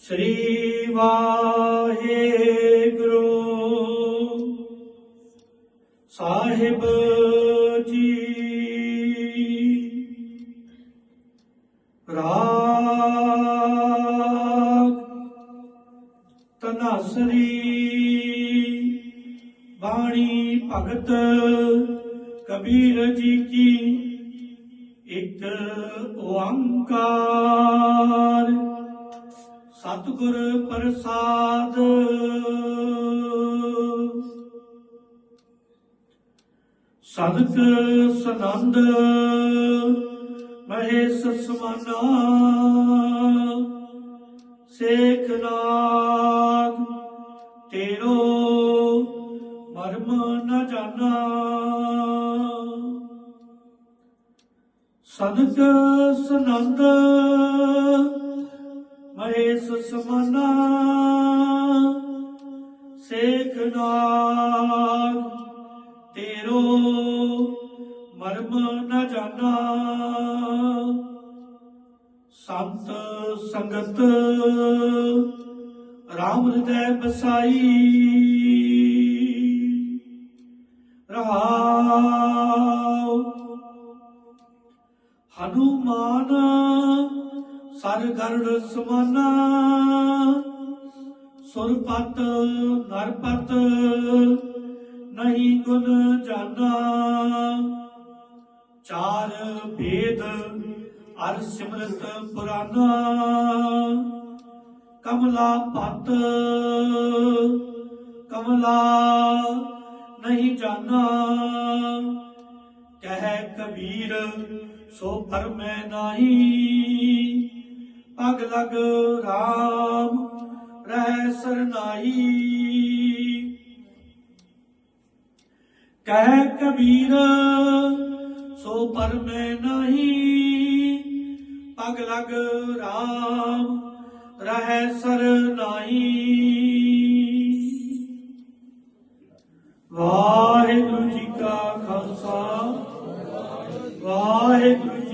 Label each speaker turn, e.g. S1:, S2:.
S1: ਸ੍ਰੀ ਵਾਹਿਗੁਰੂ ਸਾਹਿਬ ਜੀ। ਰਾਗ ਤਨਾਸਰੀ ਬਾਣੀ ਭਗਤ ਕਬੀਰ ਜੀ ਕੀ ਇੱਕ ਓੰਕਾਰ। ਸਤਿਗੁਰ ਪ੍ਰਸਾਦ। ਸਦਕ ਸਨੰਦ ਮਹੇਸ਼ ਸਮਾਨਾ ਸੇਖ ਨਾਗ ਤੇਰੋ ਮਰਮ ਨ ਜਾਣਾ। ਸਦਕ ਸਨੰਦ ਮਹੇਸ਼ ਸਮਾਨਾ ਸੇਖ ਨਾਗ, ਤੇਰੋ ਮਰਮ ਨ ਜਾਣਾ। ਸੰਤ ਸੰਗਤ, ਰਾਮ ਹਿਰਦੈ ਬਸਾਈ ਰਹਾਉ ਹਨੂਮਾਨ ਸਰ ਗਰੜ ਸਮਾਨਾ ਸੁਰਪਤ, ਨਰਪਤ, ਨਹੀਂ ਗੁਣ ਜਾਣਾ ਚਾਰ ਭੇਦ, ਅਰ ਸਿਮਰਤ ਪੁਰਾਨਾ। ਕਮਲਾ ਪਤ ਕਮਲਾ ਨਹੀਂ ਜਾਣਾ ਕਹਿ ਕਬੀਰ, ਸੋ ਫਰਮੈ ਨਾਹੀ। ਪਗ ਲਗ RAM ਰਹਿ ਸਰਨਾਈ ਕਹਿ ਕਬੀਰ, ਸੋ ਪਰਮੈ ਨਹੀਂ। ਪਗ ਲਗ RAM ਰਹਿ ਸਰਨਾਈ ਵਾਹਿਗੁਰੂ